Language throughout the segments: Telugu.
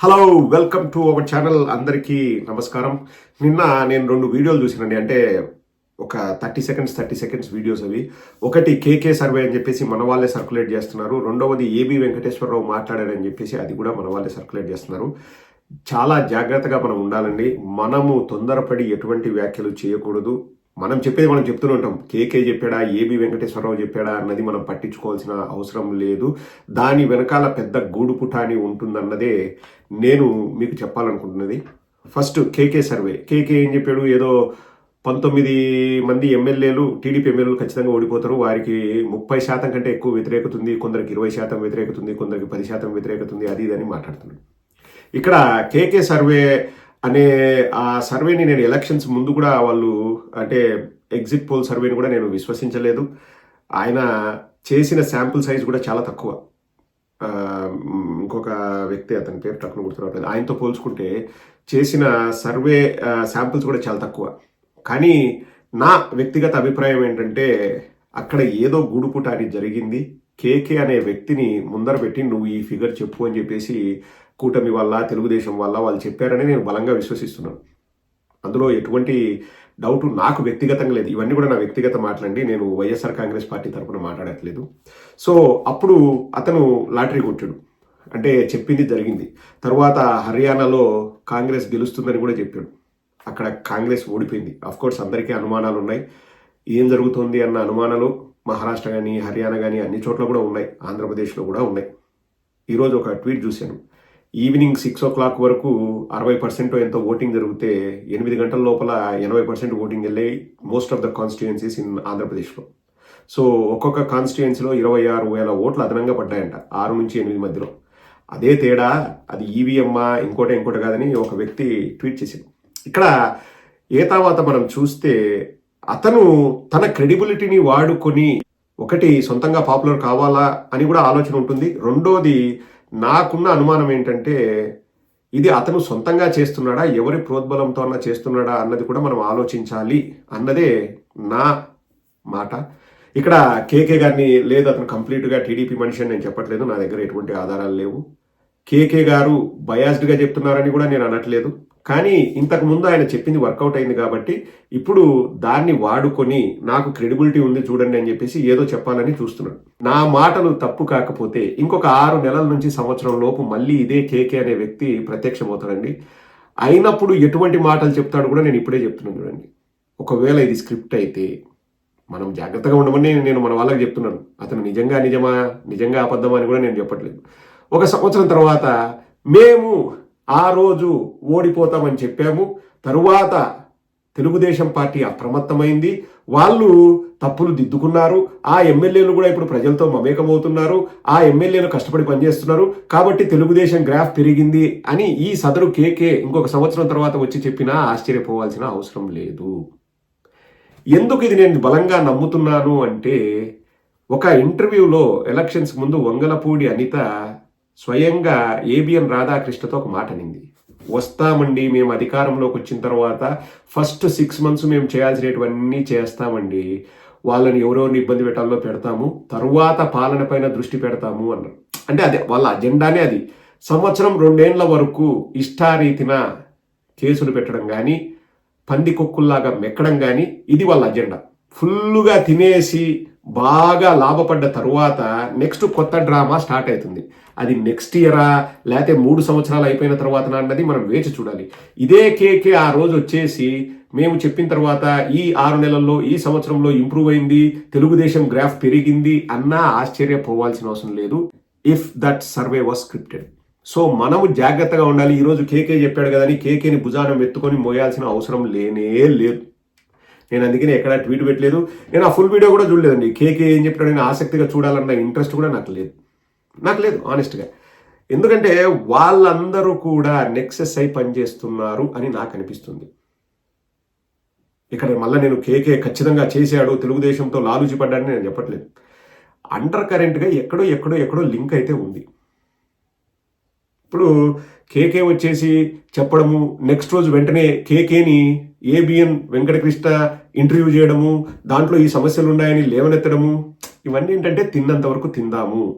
Hello welcome to our channel అందరికీ నమస్కారం. నిన్న నేను రెండు వీడియోలు చూసినండి. అంటే ఒక thirty seconds thirty seconds videos అవి. ఒకటి కేకే సర్వే అని చెప్పేసి మన వాళ్ళే సర్క్యులేట్ చేస్తున్నారు. రెండవది ఏబి వెంకటేశ్వరరావు మాట్లాడారని చెప్పేసి అది కూడా మన వాళ్ళే సర్క్యులేట్ చేస్తున్నారు. చాలా జాగ్రత్తగా మనం ఉండాలండి. మనము తొందరపడి ఎటువంటి వ్యాఖ్యలు చేయకూడదు. మనం చెప్పేది మనం చెప్తూనే ఉంటాం. కేకే చెప్పాడా ఏబి వెంకటేశ్వరరావు చెప్పాడా అన్నది మనం పట్టించుకోవాల్సిన అవసరం లేదు. దాని వెనకాల పెద్ద గూడు పుటాని ఉంటుందన్నదే నేను మీకు చెప్పాలనుకుంటున్నది. First KK survey. కేకే ఏం చెప్పాడు? ఏదో పంతొమ్మిది మంది ఎమ్మెల్యేలు టీడీపీ ఎమ్మెల్యేలు ఖచ్చితంగా ఓడిపోతారు. వారికి ముప్పై శాతం కంటే ఎక్కువ వ్యతిరేకత ఉంది కొందరికి ఇరవై శాతం వ్యతిరేకత ఉంది కొందరికి పది శాతం వ్యతిరేకత ఉంది అది ఇది అని మాట్లాడుతున్నాడు. ఇక్కడ కేకే సర్వే అనే ఆ సర్వేని నేను ఎలక్షన్స్ ముందు కూడా వాళ్ళు అంటే ఎగ్జిట్ పోల్ సర్వేని కూడా నేను విశ్వసించలేదు. ఆయన చేసిన శాంపుల్ సైజ్ కూడా చాలా తక్కువ. ఇంకొక వ్యక్తి అతని పేరు టక్కున గుర్తురావట్లేదు. ఆయనతో పోల్చుకుంటే చేసిన సర్వే శాంపుల్స్ కూడా చాలా తక్కువ. కానీ నా వ్యక్తిగత అభిప్రాయం ఏంటంటే అక్కడ ఏదో గూడుపుట అని జరిగింది. కేకే అనే వ్యక్తిని ముందర పెట్టి నువ్వు ఈ ఫిగర్ చెప్పు అని చెప్పేసి కూటమి వల్ల తెలుగుదేశం వల్ల వాళ్ళు చెప్పారని నేను బలంగా విశ్వసిస్తున్నాను. అందులో ఎటువంటి డౌట్ నాకు వ్యక్తిగతంగా లేదు. ఇవన్నీ కూడా నా వ్యక్తిగత మాటలండి. నేను వైఎస్ఆర్ కాంగ్రెస్ పార్టీ తరపున మాట్లాడట్లేదు. సో అప్పుడు అతను లాటరీ కొట్టాడు. అంటే చెప్పింది జరిగింది. తర్వాత హర్యానాలో కాంగ్రెస్ గెలుస్తుందని కూడా చెప్పాడు. అక్కడ కాంగ్రెస్ ఓడిపోయింది. కోర్స్ అందరికీ అనుమానాలు ఉన్నాయి ఏం జరుగుతుంది అన్న అనుమానాలు మహారాష్ట్ర కానీ హర్యానా కానీ అన్ని చోట్ల కూడా ఉన్నాయి. ఆంధ్రప్రదేశ్లో కూడా ఉన్నాయి. ఈరోజు ఒక ట్వీట్ చూశాను. ఈవినింగ్ సిక్స్ ఓ క్లాక్ వరకు అరవై పర్సెంట్ ఎంతో ఓటింగ్ జరిగితే ఎనిమిది గంటల లోపల ఎనభై పర్సెంట్ ఓటింగ్ వెళ్ళే most of the constituencies in ఆంధ్రప్రదేశ్లో. సో ఒక్కొక్క కాన్స్టిట్యుయెన్సీలో ఇరవై ఆరు వేల ఓట్లు అదనంగా పడ్డాయంట ఆరు నుంచి ఎనిమిది మధ్యలో. అదే తేడా అది ఈవీఎమ్మా ఇంకోటి ఇంకోటి కాదని ఒక వ్యక్తి ట్వీట్ చేసింది ఇక్కడ ఏ తర్వాత మనం చూస్తే అతను తన క్రెడిబిలిటీని వాడుకొని ఒకటి సొంతంగా పాపులర్ కావాలా అని కూడా ఆలోచన ఉంటుంది. రెండోది నాకున్న అనుమానం ఏంటంటే ఇది అతను సొంతంగా చేస్తున్నాడా ఎవరి ప్రోద్బలంతో అన్న చేస్తున్నాడా అన్నది కూడా మనం ఆలోచించాలి అన్నదే నా మాట. ఇక్కడ కేకే గారిని లేదు అతను కంప్లీట్గా టీడీపీ మనిషి అని నేను చెప్పట్లేదు నా దగ్గర ఎటువంటి ఆధారాలు లేవు. కేకే గారు బయాస్డ్గా చెప్తున్నారని కూడా నేను అనట్లేదు. కానీ ఇంతకు ముందు ఆయన చెప్పింది వర్కౌట్ అయింది కాబట్టి ఇప్పుడు దాన్ని వాడుకొని నాకు క్రెడిబిలిటీ ఉంది చూడండి అని చెప్పేసి ఏదో చెప్పాలని చూస్తున్నాడు. నా మాటలు తప్పు కాకపోతే ఇంకొక ఆరు నెలల నుంచి సంవత్సరం లోపు మళ్ళీ ఇదే కేకే అనే వ్యక్తి ప్రత్యక్షమవుతాడండి. అయినప్పుడు ఎటువంటి మాటలు చెప్తాడు కూడా నేను ఇప్పుడే చెప్తున్నాను చూడండి. ఒకవేళ ఇది స్క్రిప్ట్ అయితే మనం జాగ్రత్తగా ఉండమని నేను మన వాళ్ళకి చెప్తున్నాను. అతను నిజంగా నిజమా నిజంగా అబద్ధమా అని కూడా నేను చెప్పట్లేదు. ఒక సంవత్సరం తర్వాత మేము ఆ రోజు ఓడిపోతామని చెప్పాము. తరువాత తెలుగుదేశం పార్టీ అప్రమత్తమైంది. వాళ్ళు తప్పులు దిద్దుకున్నారు. ఆ ఎమ్మెల్యేలు కూడా ఇప్పుడు ప్రజలతో మమేకమవుతున్నారు. ఆ ఎమ్మెల్యేలు కష్టపడి పనిచేస్తున్నారు. కాబట్టి తెలుగుదేశం గ్రాఫ్ పెరిగింది అని ఈ సదరు కేకే ఇంకొక సంవత్సరం తర్వాత వచ్చి చెప్పినా ఆశ్చర్యపోవాల్సిన అవసరం లేదు. ఎందుకు ఇది నేను బలంగా నమ్ముతున్నాను అంటే ఒక ఇంటర్వ్యూలో ఎలక్షన్స్ ముందు వంగలపూడి అనిత స్వయంగా ఏబిఎన్ రాధాకృష్ణతో ఒక మాట అనింది. వస్తామండి మేము అధికారంలోకి వచ్చిన తర్వాత ఫస్ట్ సిక్స్ మంత్స్ మేము చేయాల్సినటువన్నీ చేస్తామండి. వాళ్ళని ఎవరెవరిని ఇబ్బంది పెట్టాలో పెడతాము తరువాత పాలన పైన దృష్టి పెడతాము అన్నారు. అంటే అదే వాళ్ళ అజెండానే అది. సంవత్సరం రెండేళ్ళ వరకు ఇష్టారీతిన కేసులు పెట్టడం కానీ పంది కుక్కుల్లాగా మెక్కడం కానీ ఇది వాళ్ళ అజెండా. ఫుల్లుగా తినేసి బాగా లాభపడ్డ తరువాత నెక్స్ట్ కొత్త డ్రామా స్టార్ట్ అవుతుంది. అది నెక్స్ట్ ఇయరా లేకపోతే మూడు సంవత్సరాలు అయిపోయిన తర్వాత అన్నది మనం వేచి చూడాలి. ఇదే కేకే ఆ రోజు వచ్చేసి మేము చెప్పిన తర్వాత ఈ ఆరు నెలల్లో ఈ సంవత్సరంలో ఇంప్రూవ్ అయింది తెలుగుదేశం గ్రాఫ్ పెరిగింది అన్నా ఆశ్చర్యపోవాల్సిన అవసరం లేదు. If that survey was scripted so మనము జాగ్రత్తగా ఉండాలి. ఈరోజు కేకే చెప్పాడు కదా అని కేకేని భుజానం ఎత్తుకొని మోయాల్సిన అవసరం లేనే లేదు. నేను అందుకని ఎక్కడ ట్వీట్ పెట్టలేదు. నేను ఆ ఫుల్ వీడియో కూడా చూడలేదండి. కేకే ఏం చెప్పాడు నేను ఆసక్తిగా చూడాలన్న ఇంట్రెస్ట్ కూడా నాకు లేదు. నాకు లేదు ఆనెస్ట్గా ఎందుకంటే వాళ్ళందరూ కూడా నెక్సెస్ అయి పనిచేస్తున్నారు అని నాకు అనిపిస్తుంది. ఇక్కడ మళ్ళీ నేను కేకే ఖచ్చితంగా చేశాడు తెలుగుదేశంతో లాలూచి పడ్డాడని నేను చెప్పట్లేదు. అండర్ కరెంట్గా ఎక్కడో ఎక్కడో ఎక్కడో లింక్ అయితే ఉంది. ఇప్పుడు కేకే వచ్చేసి చెప్పడము నెక్స్ట్ రోజు వెంటనే కేకేని ఏబిఎన్ వెంకటకృష్ణ ఇంటర్వ్యూ చేయడము దాంట్లో ఈ సమస్యలు ఉన్నాయని లేవనెత్తడము ఇవన్నీ ఏంటంటే తిన్నంత వరకు తిందాము.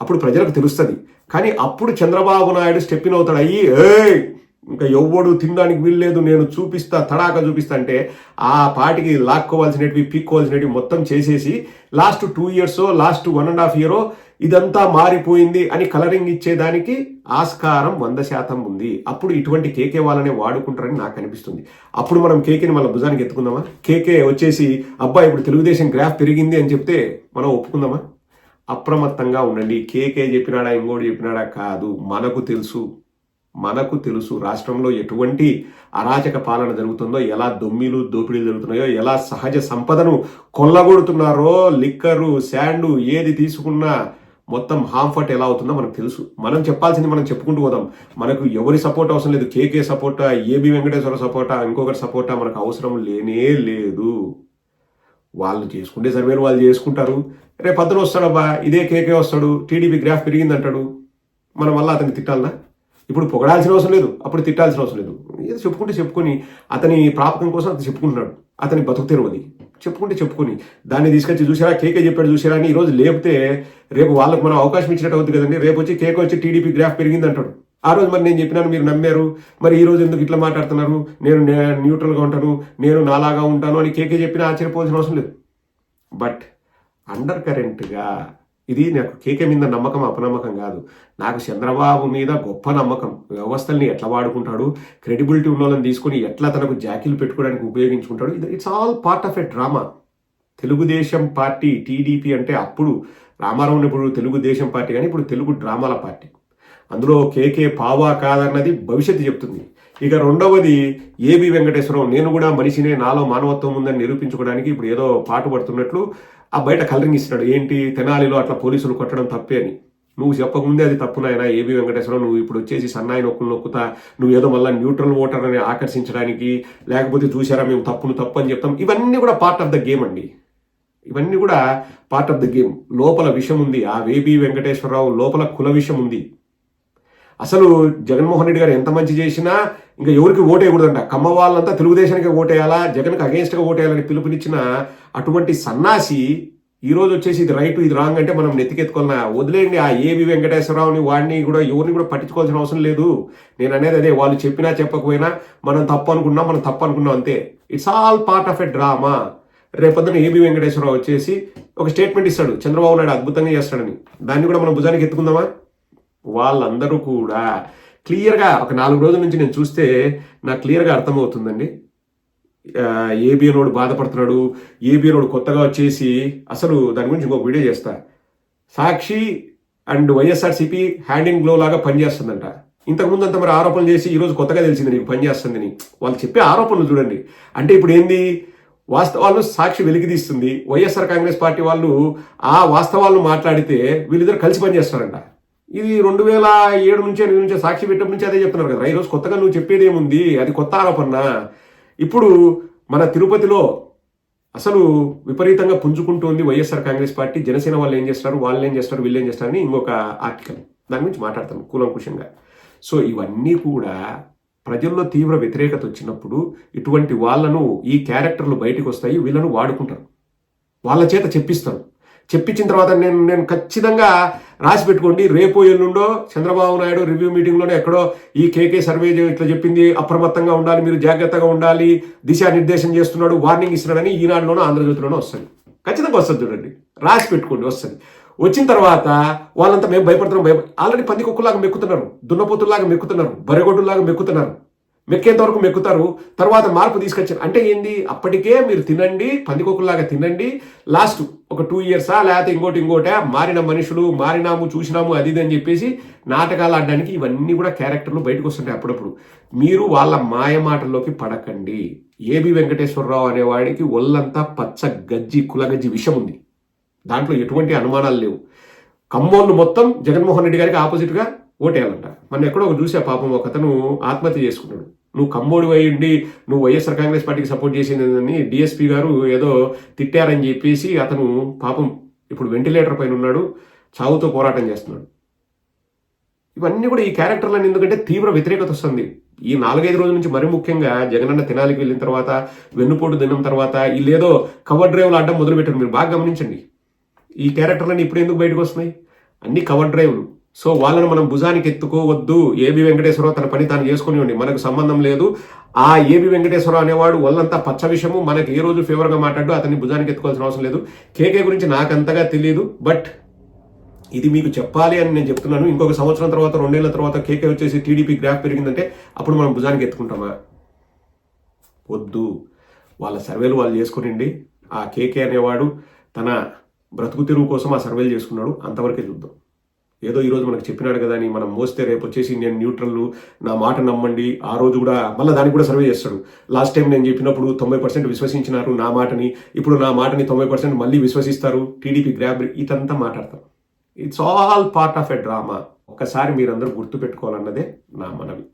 అప్పుడు ప్రజలకు తెలుస్తుంది. కానీ అప్పుడు చంద్రబాబు నాయుడు స్టెప్పిన్ అవుతాడు. అయ్యి ఏయ్ ఇంకా ఎవ్వడు తినడానికి వీల్లేదు నేను చూపిస్తా తడాక చూపిస్తా అంటే ఆ పాటికి లాక్కోవాల్సినవి పీక్కోవాల్సినవి మొత్తం చేసేసి last two years last one and half ఇయరో ఇదంతా మారిపోయింది అని కలరింగ్ ఇచ్చేదానికి ఆస్కారం వంద శాతం ఉంది. అప్పుడు ఇటువంటి కేకే వాళ్ళనే వాడుకుంటారని నాకు అనిపిస్తుంది. అప్పుడు మనం కేకేని వాళ్ళ భుజానికి ఎత్తుకుందామా? కేకే వచ్చేసి అబ్బాయి ఇప్పుడు తెలుగుదేశం గ్రాఫ్ పెరిగింది అని చెప్తే మనం ఒప్పుకుందామా? అప్రమత్తంగా ఉండండి. కేకే చెప్పినాడా ఇంకోటి చెప్పినాడా కాదు. మనకు తెలుసు. మనకు తెలుసు రాష్ట్రంలో ఎటువంటి అరాచక పాలన జరుగుతుందో ఎలా దొమ్మిలు దోపిడీలు జరుగుతున్నాయో ఎలా సహజ సంపదను కొల్లగొడుతున్నారో లిక్కరు శాండు ఏది తీసుకున్నా మొత్తం హాంఫర్ట్ ఎలా అవుతుందో మనకు తెలుసు. మనం చెప్పాల్సింది మనం చెప్పుకుంటూ పోదాం. మనకు ఎవరి సపోర్ట్ అవసరం లేదు. కేకే సపోర్టా ఏబి వెంకటేశ్వర సపోర్టా ఇంకొకరి సపోర్టా మనకు అవసరం లేనే లేదు. వాళ్ళు చేసుకుంటే సర్వేలు వాళ్ళు చేసుకుంటారు. రేపు అతను వస్తాడబ్బా ఇదే కేకే వస్తాడు టీడీపీ గ్రాఫ్ పెరిగింది అంటాడు మనం వల్ల అతన్ని తిట్టాలనా? ఇప్పుడు పొగడాల్సిన అవసరం లేదు. అప్పుడు తిట్టాల్సిన అవసరం లేదు. ఏదో చెప్పుకుంటే చెప్పుకొని అతని ప్రాపకం కోసం అతను చెప్పుకుంటున్నాడు. అతని బతుకు తెరువది. చెప్పుకుంటే చెప్పుకొని. దాన్ని తీసుకొచ్చి చూసారా కేకే చెప్పాడు చూసారా అని ఈరోజు లేపితే రేపు వాళ్ళకి మనం అవకాశం ఇచ్చినట్టు అవుతుంది కదండి. రేపు వచ్చి కేకే వచ్చి టీడీపీ గ్రాఫ్ పెరిగింది అంటాడు. ఆ రోజు మరి నేను చెప్పినాను మీరు నమ్మారు. మరి ఈ రోజు ఎందుకు ఇట్లా మాట్లాడుతున్నారు? నేను న్యూట్రల్గా ఉంటాను నేను నాలాగా ఉంటాను అని కేకే చెప్పినా ఆశ్చర్యపోవాల్సిన అవసరం లేదు. బట్ అండర్ కరెంట్గా ఇది నాకు కేకే మీద నమ్మకం అపనమ్మకం కాదు. నాకు చంద్రబాబు మీద గొప్ప నమ్మకం. వ్యవస్థల్ని ఎట్లా వాడుకుంటాడు? క్రెడిబిలిటీ ఉన్న వాళ్ళని తీసుకొని ఎట్లా తనకు జాకీలు పెట్టుకోవడానికి ఉపయోగించుకుంటాడు? ఇది it's all part of a drama Telugu Desam party TDP అంటే అప్పుడు రామారావు ఇప్పుడు తెలుగుదేశం పార్టీ కానీ ఇప్పుడు తెలుగు డ్రామాల పార్టీ. అందులో కేకే పావా కాదన్నది భవిష్యత్తు చెప్తుంది. ఇక రెండవది ఏబి వెంకటేశ్వరరావు నేను కూడా మనిషినే నాలో మానవత్వం ఉందని నిరూపించుకోవడానికి ఇప్పుడు ఏదో పాటు పడుతున్నట్లు ఆ బయట కలరింగ్ ఇస్తున్నాడు. ఏంటి? తెనాలిలో అట్లా పోలీసులు కొట్టడం తప్పే అని. నువ్వు చెప్పకముందే అది తప్పు నాయన. ఏబి వెంకటేశ్వరరావు నువ్వు ఇప్పుడు వచ్చేసి సన్నాయి నొక్కులు నొక్కుతా నువ్వు ఏదో మళ్ళీ న్యూట్రల్ ఓటర్ అని ఆకర్షించడానికి లేకపోతే చూసారా మేము తప్పును తప్పు అని చెప్తాం. ఇవన్నీ కూడా పార్ట్ ఆఫ్ ద గేమ్ అండి. ఇవన్నీ కూడా పార్ట్ ఆఫ్ ద గేమ్ లోపల విషయం ఉంది. ఆ వేబీ వెంకటేశ్వరరావు లోపల కుల విషయం ఉంది. అసలు జగన్మోహన్ రెడ్డి గారు ఎంత మంచి చేసినా ఇంకా ఎవరికి ఓటేయకూడదంట కమ్మ వాళ్ళంతా తెలుగుదేశానికి ఓటేయాలా జగన్కి అగేన్స్ట్గా ఓటేయాలని పిలుపునిచ్చిన అటువంటి సన్నాసి ఈ రోజు వచ్చేసి ఇది రైట్ ఇది రాంగ్ అంటే మనం నెత్తికెత్తుకోవాలన్నా వదిలేయండి. ఆ ఏవి వెంకటేశ్వరరావుని వాడిని కూడా ఎవరిని కూడా పట్టించుకోవాల్సిన అవసరం లేదు. నేను అనేది అదే వాళ్ళు చెప్పినా చెప్పకపోయినా మనం తప్పు అనుకున్నాం మనం తప్పు అనుకున్నాం అంతే. It's all part of a drama రేపొద్దున ఏబి వెంకటేశ్వరరావు వచ్చేసి ఒక స్టేట్మెంట్ ఇస్తాడు. చంద్రబాబు నాయుడు అద్భుతంగా చేస్తాడని. దాన్ని కూడా మనం భుజానికి ఎత్తుకుందామా? వాళ్ళందరూ కూడా క్లియర్గా ఒక నాలుగు రోజుల నుంచి నేను చూస్తే నాకు క్లియర్గా అర్థమవుతుందండి. ఏబిఎనోడు బాధపడుతున్నాడు. ఏబిఎనోడు కొత్తగా వచ్చేసి అసలు దాని గురించి ఇంకొక వీడియో చేస్తా. Sakshi and YSRCP hand in glove లాగా పనిచేస్తుందంట. ఇంతకుముందు అంత మరి ఆరోపణలు చేసి ఈరోజు కొత్తగా తెలిసింది నీకు పనిచేస్తుందని. వాళ్ళు చెప్పే ఆరోపణలు చూడండి. అంటే ఇప్పుడు ఏంది? వాస్తవాలను సాక్షి వెలికితీస్తుంది వైఎస్ఆర్ కాంగ్రెస్ పార్టీ వాళ్ళు ఆ వాస్తవాలను మాట్లాడితే వీళ్ళిద్దరు కలిసి పనిచేస్తారంట. ఇది రెండు వేల ఏడు నుంచి ఎనిమిది నుంచి సాక్షి పెట్టినప్పటి నుంచి అదే చెప్తున్నారు కదా. ఈ రోజు కొత్తగా నువ్వు చెప్పేది ఏముంది అది కొత్త ఆరోపణ ఇప్పుడు మన తిరుపతిలో అసలు విపరీతంగా పుంజుకుంటోంది వైఎస్ఆర్ కాంగ్రెస్ పార్టీ. జనసేన వాళ్ళు ఏం చేస్తారు వాళ్ళు ఏం చేస్తారు వీళ్ళు ఏం చేస్తారని ఇంకొక ఆర్టికల్ దాని గురించి మాట్లాడతాను కూలంకుషంగా. సో ఇవన్నీ కూడా ప్రజల్లో తీవ్ర వ్యతిరేకత వచ్చినప్పుడు ఇటువంటి వాళ్ళను ఈ క్యారెక్టర్లు బయటకు వస్తాయి వీళ్ళను వాడుకుంటారు. వాళ్ళ చేత చెప్పిస్తారు. చెప్పించిన తర్వాత నేను నేను ఖచ్చితంగా రాసి పెట్టుకోండి. రేపు ఎల్లుండో చంద్రబాబు నాయుడు రివ్యూ మీటింగ్లోనే ఎక్కడో ఈ కేకే సర్వే ఇట్లా చెప్పింది. అప్రమత్తంగా ఉండాలి మీరు జాగ్రత్తగా ఉండాలి. దిశానిర్దేశం చేస్తున్నాడు వార్నింగ్ ఇస్తున్నాడని ఈనాడులోనో ఆంధ్రజ్యోతిలోనో వస్తుంది. ఖచ్చితంగా వస్తుంది చూడండి. రాసి పెట్టుకోండి వస్తుంది. వచ్చిన తర్వాత వాళ్ళంతా మేము భయపడుతున్నాం భయ ఆల్రెడీ పంది కుక్కలాగా మెక్కుతున్నారు. దున్నపోతుల్లాగా మెక్కుతున్నారు. బరిగొడ్డులాగా మెక్కుతున్నారు. మెక్కేంత వరకు మెక్కుతారు తర్వాత మార్పు తీసుకొచ్చారు. అంటే ఏంది? అప్పటికే మీరు తినండి పందికొక్కులాగా తినండి. లాస్ట్ ఒక టూ ఇయర్సా లేకపోతే ఇంకోటి ఇంకోటే మారిన మనుషులు మారినాము చూసినాము అది ఇది అని చెప్పేసి నాటకాలు ఆడడానికి ఇవన్నీ కూడా క్యారెక్టర్లు బయటకు వస్తుంటాయి అప్పుడప్పుడు. మీరు వాళ్ళ మాయ మాటల్లోకి పడకండి. ఏబి వెంకటేశ్వరరావు అనేవాడికి ఒళ్ళంతా పచ్చ గజ్జి కులగజ్జి విషం ఉంది. దాంట్లో ఎటువంటి అనుమానాలు లేవు. కమ్మోళ్ళు మొత్తం జగన్మోహన్ రెడ్డి గారికి ఆపోజిట్గా ఓటేయాలంట. మన ఎక్కడో ఒక చూసే పాపం ఒక అతను ఆత్మహత్య చేసుకున్నాడు నువ్వు కమ్మోడు ఉండి నువ్వు వైఎస్ఆర్ కాంగ్రెస్ పార్టీకి సపోర్ట్ చేసిందని డిఎస్పీ గారు ఏదో తిట్టారని చెప్పేసి అతను పాపం ఇప్పుడు వెంటిలేటర్ పైన ఉన్నాడు చావుతో పోరాటం చేస్తున్నాడు. ఇవన్నీ కూడా ఈ క్యారెక్టర్లను ఎందుకంటే తీవ్ర వ్యతిరేకత వస్తుంది. ఈ నాలుగైదు రోజుల నుంచి మరి ముఖ్యంగా జగనన్న తినాలికి వెళ్ళిన తర్వాత వెన్నుపోటు దినం తర్వాత వీళ్ళేదో కవర్ డ్రైవ్లు ఆడడం మొదలుపెట్టారు. మీరు బాగా గమనించండి. ఈ క్యారెక్టర్లన్నీ ఇప్పుడు ఎందుకు బయటకు వస్తున్నాయి? అన్ని కవర్ డ్రైవ్లు. సో వాళ్ళను మనం భుజానికి ఎత్తుకోవద్దు. ఏబి వెంకటేశ్వరరావు తన పని తాను చేసుకునివ్వండి మనకు సంబంధం లేదు. ఆ ఏబి వెంకటేశ్వరరావు అనేవాడు వాళ్ళంతా పచ్చ విషయము మనకి ఏ రోజు ఫేవర్గా మాట్లాడు అతన్ని భుజానికి ఎత్తుకోవాల్సిన అవసరం లేదు. కేకే గురించి నాకు అంతగా తెలియదు బట్ ఇది మీకు చెప్పాలి అని నేను చెప్తున్నాను. ఇంకొక సంవత్సరం తర్వాత రెండేళ్ళ తర్వాత కేకే వచ్చేసి టీడీపీ గ్రాఫ్ పెరిగిందంటే అప్పుడు మనం భుజానికి ఎత్తుకుంటామా? వద్దు. వాళ్ళ సర్వేలు వాళ్ళు చేసుకునిండి ఆ కేకే అనేవాడు తన బ్రతుకు తెరువు కోసం ఆ సర్వేలు చేసుకున్నాడు. అంతవరకే చూద్దాం. ఏదో ఈరోజు మనకు చెప్పినాడు కదా అని మనం మోస్తే రేపు వచ్చేసి నేను న్యూట్రల్ నా మాట నమ్మండి ఆ రోజు కూడా మళ్ళీ దానికి కూడా సర్వే చేస్తాడు. లాస్ట్ టైం నేను చెప్పినప్పుడు తొంభై పర్సెంట్ విశ్వసించినారు నా మాటని ఇప్పుడు నా మాటని తొంభై పర్సెంట్ మళ్ళీ విశ్వసిస్తారు టీడీపీ గ్రాబ్ ఇతంతా మాట్లాడతారు. It's all part of a drama ఒక్కసారి మీరందరూ గుర్తుపెట్టుకోవాలన్నదే నా మనవి.